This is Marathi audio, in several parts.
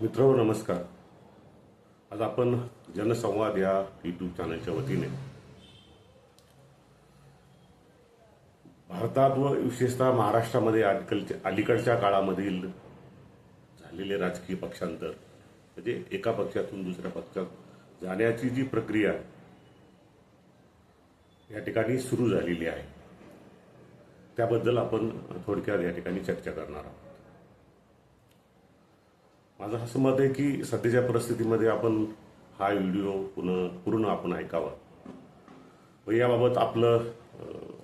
मित्र नमस्कार. आज आपण जनसंवाद या यूट्यूब चॅनलच्या वतीने. भारतात व विशेषतः महाराष्ट्रामध्ये अलीकडच्या अलीकडच्या काळामधील झालेले राजकीय पक्षांतर म्हणजे एका पक्षातून दुसऱ्या पक्षात जाण्याची जी प्रक्रिया या ठिकाणी सुरू झालेली आहे. त्याबद्दल आपण थोडक्यात या ठिकाणी चर्चा करणार आहोत. माझं असं मत आहे की सध्याच्या परिस्थितीमध्ये आपण हा व्हिडिओ पुन्हा पूर्ण आपण ऐकावा. व याबाबत आपलं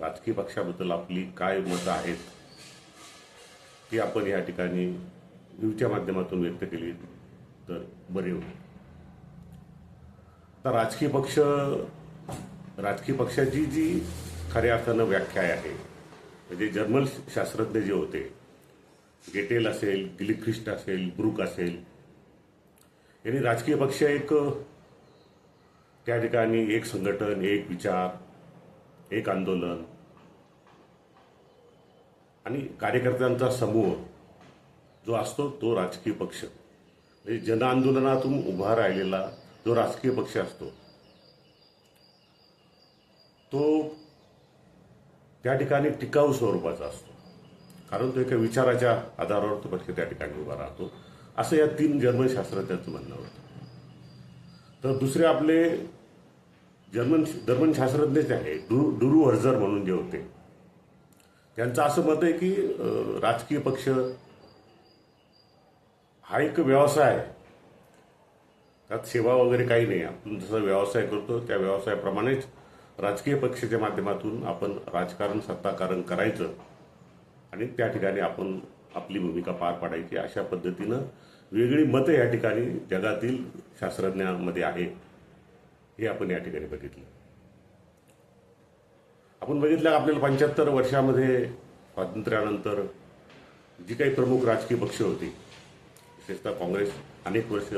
राजकीय पक्षाबद्दल आपली काय मतं आहेत ती आपण या ठिकाणी व्ह्यूच्या माध्यमातून व्यक्त केली. तर बरे होईल तर राजकीय पक्ष राजकीय पक्षाची जी खऱ्या अर्थानं व्याख्या आहे म्हणजे जर्मन शास्त्रज्ञ जे होते गेटेल असेल गिलिख्रिस्ट असेल ब्रुक असेल. यांनी राजकीय पक्ष एक त्या ठिकाणी एक संघटन एक विचार एक आंदोलन. आणि कार्यकर्त्यांचा समूह जो असतो तो राजकीय पक्ष. म्हणजे जनआंदोलनातून उभा राहिलेला जो राजकीय पक्ष असतो तो त्या ठिकाणी टिकाऊ स्वरूपाचा असतो. कारण तो एका विचाराच्या आधारावर तो पक्ष त्या ठिकाणी उभा राहतो. असं या तीन जर्मन शास्त्रज्ञांचं म्हणणं होतं. तर दुसरे आपले जर्मन जर्मन शास्त्रज्ञ जे आहे डु डुरू हर्झर म्हणून जे होते. त्यांचं असं मत आहे की राजकीय पक्ष हा एक व्यवसाय. आहे त्यात सेवा वगैरे काही नाही. आपण जसा व्यवसाय करतो त्या व्यवसायाप्रमाणेच राजकीय पक्षाच्या माध्यमातून आपण राजकारण सत्ताकारण करायचं. आणि त्या ठिकाणी आपण आपली भूमिका पार पाडायची. अशा पद्धतीनं वेगळी मतं या ठिकाणी जगातील शास्त्रज्ञांमध्ये आहे हे आपण या ठिकाणी बघितलं. आपण बघितलं आपल्याला पंच्याहत्तर वर्षामध्ये स्वातंत्र्यानंतर जी काही प्रमुख राजकीय पक्ष होती विशेषतः काँग्रेस अनेक वर्ष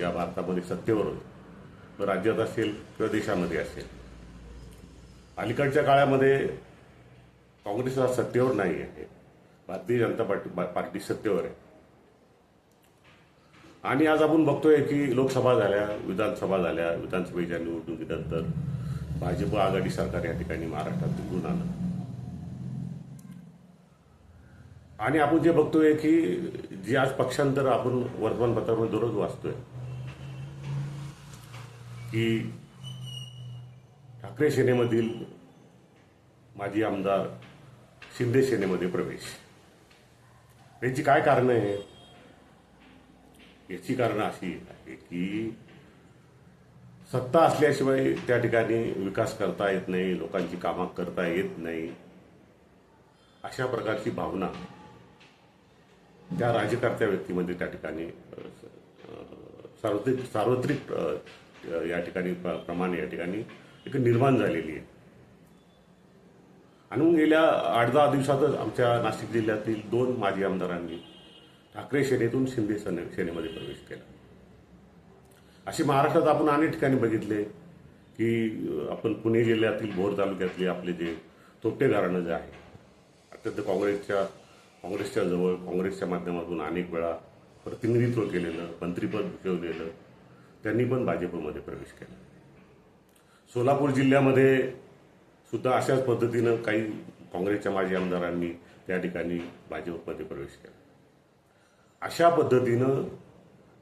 या- भारतामध्ये सत्तेवर होती. राज्यात असेल किंवा देशामध्ये असेल. अलीकडच्या काळामध्ये काँग्रेस हा सत्तेवर नाही आहे. भारतीय जनता पार्टी पार्टी सत्तेवर आहे. आणि आज आपण बघतोय की लोकसभा झाल्या विधानसभा झाल्या विधानसभेच्या निवडणुकीनंतर भाजप आघाडी सरकार या ठिकाणी महाराष्ट्रात निवडून आलं. आणि आपण जे बघतोय की जे आज पक्षांतर आपण वर्तमानपत्रामध्ये दररोज वाचतोय की ठाकरे सेनेमधील माजी आमदार शिंदे सेनेमध्ये प्रवेश. याची काय कारणं आहे याची कारणं अशी आहे की सत्ता असल्याशिवाय त्या ठिकाणी विकास करता येत नाही लोकांची कामं करता येत नाही अशा प्रकारची भावना त्या राजकारत्या व्यक्तीमध्ये त्या ठिकाणी सार्वत्रिक सार्वत्रिक या ठिकाणी प्र- प्रमाणे या ठिकाणी एक निर्माण झालेली आहे. आणि मग गेल्या आठ दहा दिवसातच आमच्या नाशिक जिल्ह्यातील दोन माजी आमदारांनी ठाकरे सेनेतून शिंदे सेने सेनेमध्ये प्रवेश केला. अशी महाराष्ट्रात आपण अनेक ठिकाणी बघितले की आपण पुणे जिल्ह्यातील भोर तालुक्यातले आपले जे तोटे घराणं जे आहे अत्यंत काँग्रेसच्या काँग्रेसच्या जवळ काँग्रेसच्या माध्यमातून अनेक वेळा प्रतिनिधित्व केलेलं मंत्रीपद भूषवलेलं त्यांनी पण भाजपमध्ये प्रवेश केला. सोलापूर जिल्ह्यामध्ये सुद्धा अशाच पद्धतीनं काही काँग्रेसच्या माजी आमदारांनी त्या ठिकाणी भाजपमध्ये प्रवेश केला. अशा पद्धतीनं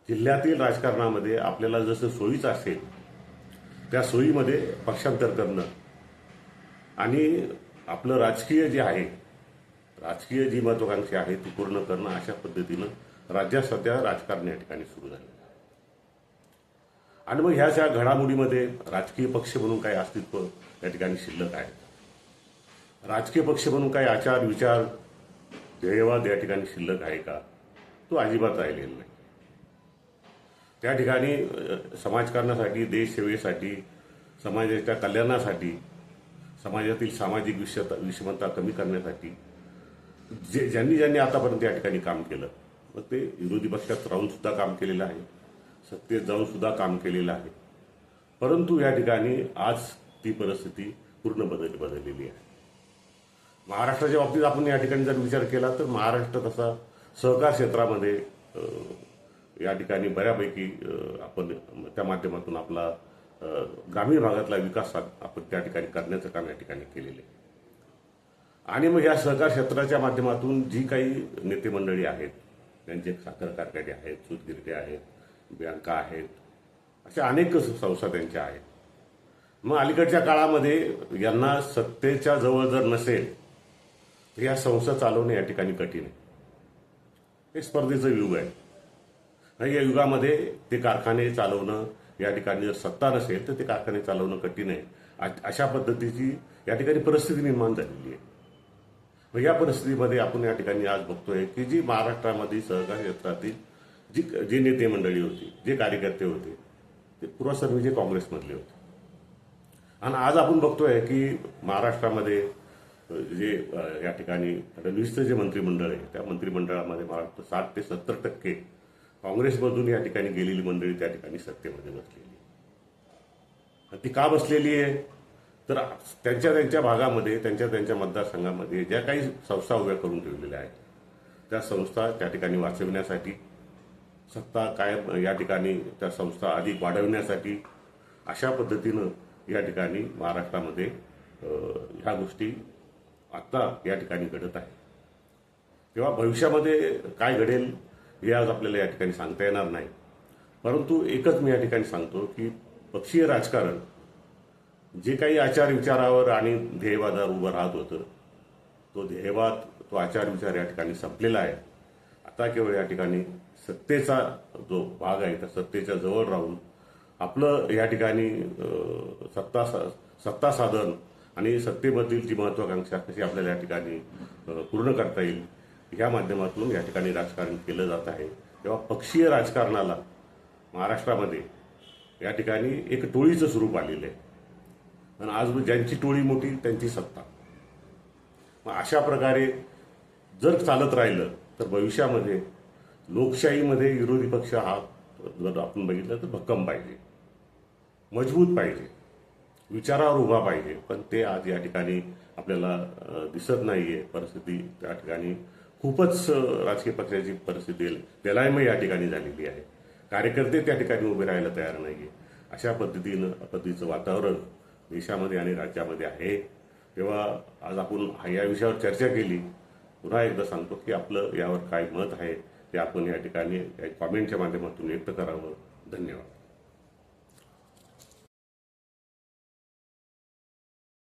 जिल्ह्यातील राजकारणामध्ये आपल्याला जसं सोयीचं असेल त्या सोयीमध्ये पक्षांतर करणं आणि आपलं राजकीय जे आहे राजकीय जी महत्वाकांक्षी आहे ती पूर्ण करणं अशा पद्धतीनं राज्यात सध्या राजकारण या ठिकाणी सुरू झालं आणि मग ह्या ज्या घडामोडीमध्ये राजकीय पक्ष म्हणून काही अस्तित्व या ठिकाणी शिल्लक आहे. राजकीय पक्ष म्हणून काही आचार विचार ध्येयवाद या ठिकाणी शिल्लक आहे का? तो अजिबात राहिलेला नाही. त्या ठिकाणी समाजकारणासाठी देशसेवेसाठी समाजाच्या कल्याणासाठी समाजातील सामाजिक विषमता विषमता कमी करण्यासाठी जे ज्यांनी ज्यांनी आतापर्यंत या ठिकाणी काम केलं मग ते विरोधी पक्षात राहून सुद्धा काम केलेलं आहे. सत्तेत जाऊन सुद्धा काम केलेलं आहे. परंतु या ठिकाणी आज ती परिस्थिती पूर्ण बदल बदललेली आहे. महाराष्ट्राच्या बाबतीत आपण या ठिकाणी जर विचार केला तर महाराष्ट्र तसा सहकार क्षेत्रामध्ये या ठिकाणी बऱ्यापैकी आपण त्या माध्यमातून आपला ग्रामीण भागातला विकास आपण त्या ठिकाणी करण्याचं काम या ठिकाणी केलेलं आहे. आणि मग या सहकार क्षेत्राच्या माध्यमातून जी काही नेते मंडळी आहेत त्यांचे साखर कारखाने आहेत सूतगिरटे आहेत बँका आहेत अशा अनेक संस्था त्यांच्या आहेत. मग अलीकडच्या काळामध्ये यांना सत्तेच्या जवळ जर नसेल तर या संस्था चालवणे या ठिकाणी कठीण आहे. हे स्पर्धेचं युग आहे. आणि या युगामध्ये ते कारखाने चालवणं या ठिकाणी जर सत्ता नसेल तर ते कारखाने चालवणं कठीण आहे. अशा पद्धतीची या ठिकाणी परिस्थिती निर्माण झालेली आहे. मग या परिस्थितीमध्ये आपण या ठिकाणी आज बघतोय की जी महाराष्ट्रामध्ये सहकार क्षेत्रातील जी जी नेते मंडळी होती जे कार्यकर्ते होते ते पूर्वसर्वीचे काँग्रेसमधले होते. आणि आज आपण बघतोय की महाराष्ट्रामध्ये जे या ठिकाणी फडणवीसचं जे मंत्रिमंडळ आहे त्या मंत्रिमंडळामध्ये मला वाटतं साठ ते सत्तर टक्के काँग्रेसमधून या ठिकाणी गेलेली मंडळी त्या ठिकाणी सत्तेमध्ये बसलेली आहे. आणि ती का बसलेली आहे तर त्यांच्या त्यांच्या भागामध्ये त्यांच्या त्यांच्या मतदारसंघामध्ये ज्या काही संस्था उभ्या करून ठेवलेल्या आहेत त्या संस्था त्या ठिकाणी वाचविण्यासाठी सत्ता कायम या ठिकाणी त्या संस्था अधिक वाढवण्यासाठी अशा पद्धतीनं या ठिकाणी महाराष्ट्रामध्ये ह्या गोष्टी आत्ता या ठिकाणी घडत आहे तेव्हा भविष्यामध्ये काय घडेल हे आज आपल्याला या ठिकाणी सांगता येणार नाही. परंतु एकच मी या ठिकाणी सांगतो की पक्षीय राजकारण जे काही आचार विचारावर आणि ध्येयवादावर उभं राहत होतं तो ध्येयवाद तो आचार विचार या ठिकाणी संपलेला आहे. आता केवळ या ठिकाणी सत्तेचा जो भाग आहे त्या सत्तेच्या जवळ राहून आपलं या ठिकाणी सत्ता सा- सत्ता साधन आणि सत्तेमधील जी महत्वाकांक्षा कशी आपल्याला या ठिकाणी पूर्ण करता येईल या माध्यमातून या ठिकाणी राजकारण केलं जात आहे. तेव्हा पक्षीय राजकारणाला महाराष्ट्रामध्ये या ठिकाणी एक टोळीचं स्वरूप आलेलं आहे. आणि आज ज्यांची टोळी मोठी त्यांची सत्ता. मग अशा प्रकारे जर चालत राहिलं तर भविष्यामध्ये लोकशाहीमध्ये विरोधी पक्ष हा जर आपण बघितलं तर भक्कम पाहिजे. मजबूत पाहिजे. विचारावर उभा पाहिजे. पण ते आज या ठिकाणी आपल्याला दिसत नाही आहे परिस्थिती त्या ठिकाणी खूपच राजकीय पक्षाची परिस्थिती बेलायमय या ठिकाणी झालेली आहे. कार्यकर्ते त्या ठिकाणी उभे राहायला तयार नाही आहे अशा पद्धतीनं पद्धतीचं वातावरण देशामध्ये आणि राज्यामध्ये आहे. तेव्हा आज आपण या विषयावर चर्चा केली. पुन्हा एकदा सांगतो की आपलं यावर काय मत आहे ते आपण या ठिकाणी कॉमेंटच्या माध्यमातून व्यक्त करावं. धन्यवाद.